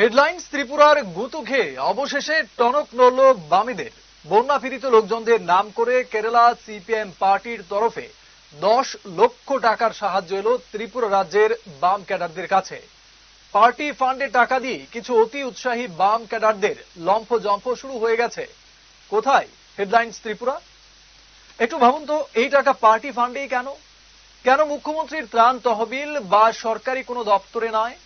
Headlines ত্রিপুরার গুতু খেয়ে অবশেষে টনক নড়ল বামেদের। বন্যা পীড়িত লোকজনদের নাম করে কেরালা সিপিএম পার্টির তরফে দশ লক্ষ টাকার সাহায্য এলো ত্রিপুরা রাজ্যের বাম ক্যাডারদের কাছে। পার্টি ফান্ডে টাকা দিয়ে কিছু অতি উৎসাহী বাম ক্যাডারদের লম্ফ জম্ফ শুরু হয়ে গেছে। কোথায় হেডলাইন্স ত্রিপুরা? একটু ভাবুন তো, এই টাকা পার্টি ফান্ডেই কেন? কেন মুখ্যমন্ত্রীর ত্রাণ তহবিল বা সরকারি কোনো দপ্তরে নয়?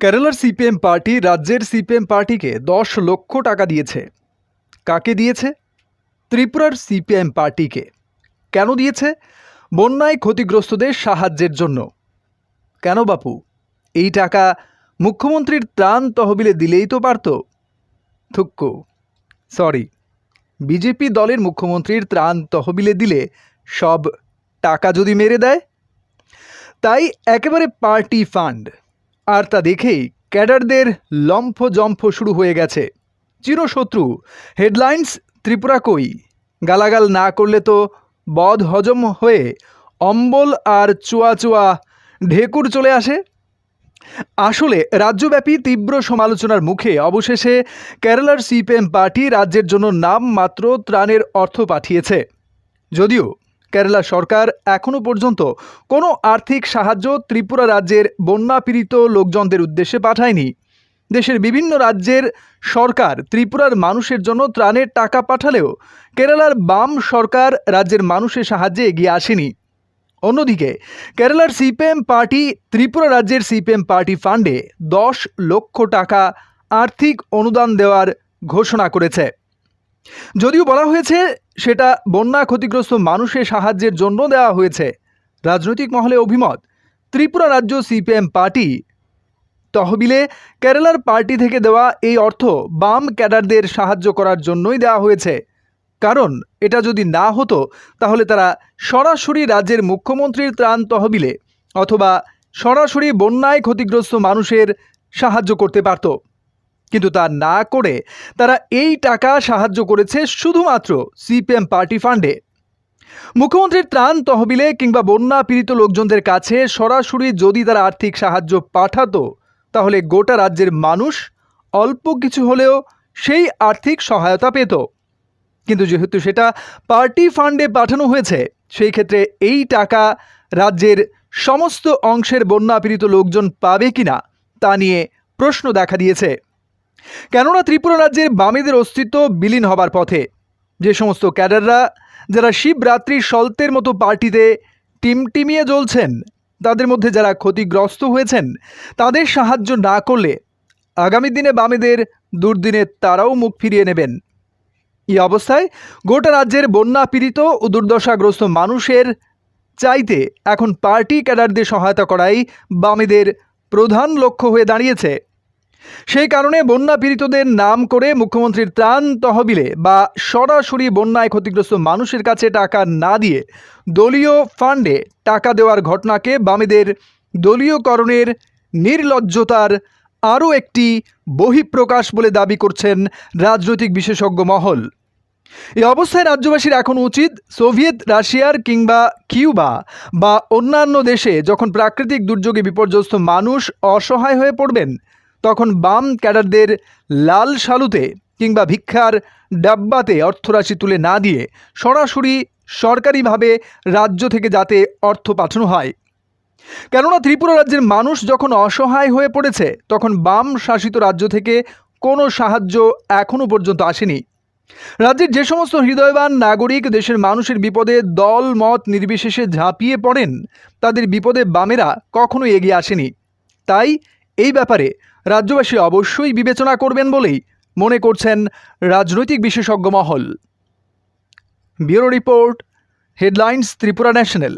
কেরালার সিপিএম পার্টি রাজ্যের সিপিএম পার্টিকে দশ লক্ষ টাকা দিয়েছে। কাকে দিয়েছে? ত্রিপুরার সিপিএম পার্টিকে। কেন দিয়েছে? বন্যায় ক্ষতিগ্রস্তদের সাহায্যের জন্য। কেন বাপু? এই টাকা মুখ্যমন্ত্রীর ত্রাণ তহবিলে দিলেই তো পারত। থুক্কু। সরি, বিজেপি দলের মুখ্যমন্ত্রীর ত্রাণ তহবিলে দিলে সব টাকা যদি মেরে দেয়? তাই একেবারে পার্টি ফান্ড। আর তা দেখেই ক্যাডারদের লম্ফ জম্ফ শুরু হয়ে গেছে। চিরশত্রু, হেডলাইন্স ত্রিপুরা কই? গালাগাল না করলে তো বদ হজম হয়ে অম্বল আর চুয়া চুয়া ঢেকুর চলে আসে? আসলে রাজ্যব্যাপী তীব্র সমালোচনার মুখে অবশেষে কেরালার সিপিএম পার্টি রাজ্যের জন্য নাম মাত্র ত্রাণের অর্থ পাঠিয়েছে। যদিও কেরালা সরকার এখনও পর্যন্ত কোনো আর্থিক সাহায্য ত্রিপুরা রাজ্যের বন্যা পীড়িত লোকজনদের উদ্দেশ্যে পাঠায়নি। দেশের বিভিন্ন রাজ্যের সরকার ত্রিপুরার মানুষের জন্য ত্রাণের টাকা পাঠালেও কেরালার বাম সরকার রাজ্যের মানুষের সাহায্যে এগিয়ে আসেনি। অন্যদিকে, কেরালার সিপিএম পার্টি ত্রিপুরা রাজ্যের সিপিএম পার্টি ফান্ডে দশ লক্ষ টাকা আর্থিক অনুদান দেওয়ার ঘোষণা করেছে। যদিও বলা হয়েছে, সেটা বন্যা ক্ষতিগ্রস্ত মানুষের সাহায্যের জন্য দেওয়া হয়েছে। রাজনৈতিক মহলে অভিমত, ত্রিপুরা রাজ্য সিপিএম পার্টি তহবিলে কেরালার পার্টি থেকে দেওয়া এই অর্থ বাম ক্যাডারদের সাহায্য করার জন্যই দেওয়া হয়েছে। কারণ, এটা যদি না হতো, তাহলে তারা সরাসরি রাজ্যের মুখ্যমন্ত্রীর ত্রাণ তহবিলে অথবা সরাসরি বন্যায় ক্ষতিগ্রস্ত মানুষের সাহায্য করতে পারত। কিন্তু তা না করে তারা এই টাকা সাহায্য করেছে শুধুমাত্র সিপিএম পার্টি ফান্ডে। মুখ্যমন্ত্রীর ত্রাণ তহবিলে কিংবা বন্যা পীড়িত লোকজনদের কাছে সরাসরি যদি তারা আর্থিক সাহায্য পাঠাতো, তাহলে গোটা রাজ্যের মানুষ অল্প কিছু হলেও সেই আর্থিক সহায়তা পেত। কিন্তু যেহেতু সেটা পার্টি ফান্ডে পাঠানো হয়েছে, সেই ক্ষেত্রে এই টাকা রাজ্যের সমস্ত অংশের বন্যা পীড়িত লোকজন পাবে কিনা, তা নিয়ে প্রশ্ন দেখা দিয়েছে। কেননা ত্রিপুরা রাজ্যের বামেদের অস্তিত্ব বিলীন হবার পথে। যে সমস্ত ক্যাডাররা, যারা শিবরাত্রির সল্তের মতো পার্টিতে টিমটিমিয়ে জ্বলছেন, তাদের মধ্যে যারা ক্ষতিগ্রস্ত হয়েছেন, তাদের সাহায্য না করলে আগামী দিনে বামেদের দুর্দিনে তারাও মুখ ফিরিয়ে নেবেন। এই অবস্থায় গোটা রাজ্যের বন্যা পীড়িত ও দুর্দশাগ্রস্ত মানুষের চাইতে এখন পার্টি ক্যাডারদের সহায়তা করাই বামেদের প্রধান লক্ষ্য হয়ে দাঁড়িয়েছে। সেই কারণে বন্যা পীড়িতদের নাম করে মুখ্যমন্ত্রীর ত্রাণ তহবিলে বা সরাসরি বন্যায় ক্ষতিগ্রস্ত মানুষের কাছে টাকা না দিয়ে দলীয় ফান্ডে টাকা দেওয়ার ঘটনাকে বামেদের দলীয়করণের নির্লজ্জতার আরও একটি বহিঃপ্রকাশ বলে দাবি করছেন রাজনৈতিক বিশেষজ্ঞ মহল। এই অবস্থায় রাজ্যবাসীর এখন উচিত সোভিয়েত, রাশিয়ার কিংবা কিউবা বা অন্যান্য দেশে যখন প্রাকৃতিক দুর্যোগে বিপর্যস্ত মানুষ অসহায় হয়ে পড়বেন তখন বাম ক্যাডারদের লাল শালুতে কিংবা ভিক্ষার ডাব্বাতে অর্থরাশি তুলে না দিয়ে সরাসরি সরকারিভাবে রাজ্য থেকে যাতে অর্থ পাঠানো হয়। কেননা ত্রিপুরা রাজ্যের মানুষ যখন অসহায় হয়ে পড়েছে, তখন বাম শাসিত রাজ্য থেকে কোনো সাহায্য এখনও পর্যন্ত আসেনি। রাজ্যের যে সমস্ত হৃদয়বান নাগরিক দেশের মানুষের বিপদে দল, মত নির্বিশেষে ঝাঁপিয়ে পড়েন, তাদের বিপদে বামেরা কখনো এগিয়ে আসেনি। তাই এই ব্যাপারে রাজ্যবাসী অবশ্যই বিবেচনা করবেন বলেই মনে করছেন রাজনৈতিক বিশেষজ্ঞ মহল। Bureau report, headlines, Tripura national.